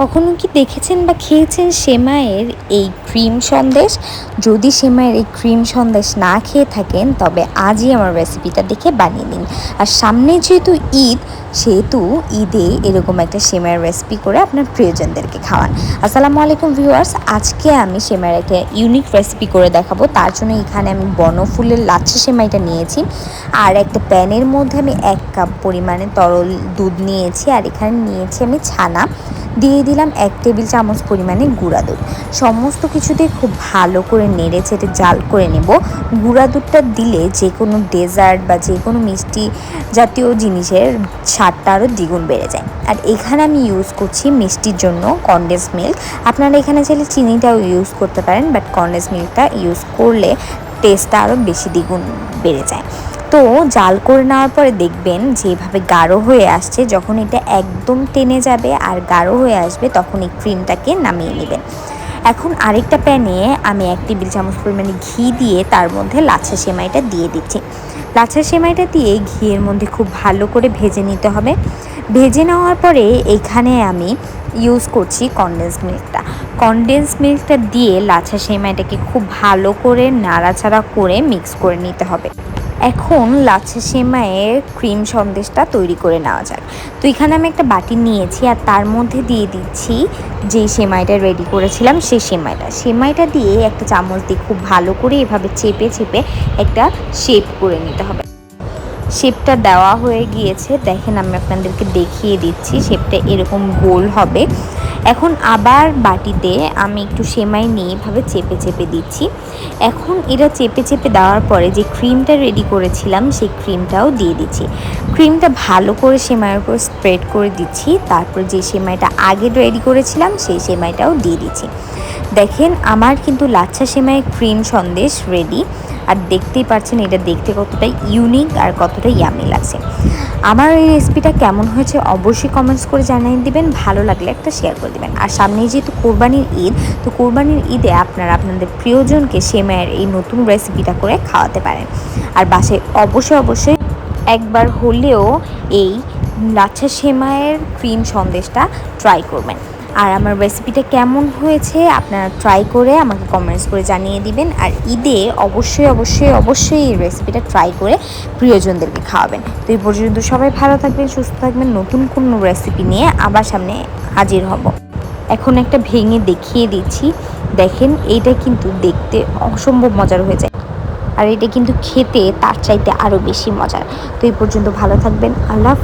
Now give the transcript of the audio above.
কখনো কি দেখেছেন বা খেয়েছেন সেমাইয়ের এই ক্রিম সন্দেশ? যদি সেমাইয়ের এই ক্রিম সন্দেশ না খেয়ে থাকেন, তবে আজই আমার রেসিপিটা দেখে বানিয়ে নিন। আর সামনে যেহেতু ঈদ সেহেতু ঈদে এরকম একটা সেমাইয়ের রেসিপি করে আপনার প্রিয়জনদেরকে খাওয়ান। আসসালামু আলাইকুম ভিউয়ার্স আজকে আমি সেমাইয়ের একটা ইউনিক রেসিপি করে দেখাবো। তার জন্য এখানে আমি বনফুলের লাচ্ছা সেমাইটা নিয়েছি। আর একটা প্যানের মধ্যে আমি এক কাপ পরিমাণে তরল দুধ নিয়েছি। আর এখানে নিয়েছি আমি ছানা। দিয়ে দিলাম এক টেবিল চামচ পরিমাণে গুঁড়া দুধ। সমস্ত কিছুতে খুব ভালো করে নেড়ে চেড়ে জাল করে নেব। গুঁড়া দুধটা দিলে যে কোনো ডেজার্ট বা যে কোনো মিষ্টি জাতীয় জিনিসের স্বাদটা আরও দ্বিগুণ বেড়ে যায়। আর এখানে আমি ইউজ করছি মিষ্টির জন্য কন্ডেন্স মিল্ক আপনারা এখানে চাইলে চিনিটাও ইউজ করতে পারেন বাট কন্ডেন্স মিল্কটা ইউজ করলে টেস্টটা আরও বেশি দ্বিগুণ বেড়ে যায়। তো জাল করে নেওয়ার পরে দেখবেন যেভাবে গাঢ় হয়ে আসছে, যখন এটা একদম টেনে যাবে আর গাঢ় হয়ে আসবে, তখন এই ক্রিমটাকে নামিয়ে নেবেন। এখন আরেকটা প্যানে আমি এক টেবিল চামচ পরিমাণে ঘি দিয়ে তার মধ্যে লাচ্ছা সেমাইটা দিয়ে দিচ্ছি। লাচ্ছা সেমাইটা দিয়ে ঘিয়ের মধ্যে খুব ভালো করে ভেজে নিতে হবে। ভেজে নেওয়ার পরে এখানে আমি ইউজ করছি কনডেন্স মিল্কটা কনডেন্স মিল্কটা দিয়ে লাচ্ছা সেমাইটাকে খুব ভালো করে নাড়াচাড়া করে মিক্স করে নিতে হবে। এখন লাচ্ছা সেমাইয়ের ক্রিম সন্দেশটা তৈরি করে নেওয়া যাক। তো এখানে আমি একটা বাটি নিয়েছি আর তার মধ্যে দিয়ে দিচ্ছি যেই সেমাইটা রেডি করেছিলাম সেই সেমাইটা। সেমাইটা দিয়ে একটা চামচ দিয়ে খুব ভালো করে এভাবে চেপে চেপে একটা শেপ করে নিতে হবে। শেপটা দেওয়া হয়ে গিয়েছে। দেখেন আমি আপনাদেরকে দেখিয়ে দিচ্ছি শেপটা এরকম গোল হবে। এখন আবার বাটিতে আমি একটু সেমাই নিয়ে এভাবে চেপে চেপে দিচ্ছি। এখন এটা চেপে চেপে দেওয়ার পরে যে ক্রিমটা রেডি করেছিলাম, সেই ক্রিমটাও দিয়ে দিচ্ছি। ক্রিমটা ভালো করে সেমাইয়ের উপর স্প্রেড করে দিচ্ছি। তারপর যে সেমাইটা আগে রেডি করেছিলাম, সেই সেমাইটাও দিয়ে দিচ্ছি। দেখেন, আমার কিন্তু লাচ্ছা সেমাই ক্রিম সন্দেশ রেডি আর দেখতেই পারছেন এটা দেখতে কতটা ইউনিক আর কতটা ইয়ামি লাগছে। আমার এই রেসিপিটা কেমন হয়েছে অবশ্যই কমেন্টস করে জানিয়ে দিবেন, ভালো লাগলে একটা শেয়ার করে দিবেন। আর সামনে যেহেতু কোরবানির ঈদ, তো কোরবানির ঈদে আপনারা আপনাদের প্রিয়জনকে সেমাইয়ের এই নতুন রেসিপিটা করে খাওয়াতে পারেন। আর বাসায় অবশ্যই অবশ্যই একবার হলেও এই লাচ্ছা সেমাইয়ের ক্রিম সন্দেশটা ট্রাই করবেন। আর আমার রেসিপিটা কেমন হয়েছে আপনারা ট্রাই করে আমাকে কমেন্টস করে জানিয়ে দিবেন। আর ঈদে অবশ্যই অবশ্যই অবশ্যই এই রেসিপিটা ট্রাই করে প্রিয়জনদেরকে খাওয়াবেন। তো এই পর্যন্ত সবাই ভালো থাকবেন, সুস্থ থাকবেন। নতুন কোনো রেসিপি নিয়ে আবার সামনে হাজির হব। এখন একটা ভেঙে দেখিয়ে দিচ্ছি। দেখেন, এইটা কিন্তু দেখতে অসম্ভব মজার হয়ে যায়। আর এটা কিন্তু খেতে তার চাইতে আরও বেশি মজার। তো এই পর্যন্ত ভালো থাকবেন। আল্লাহ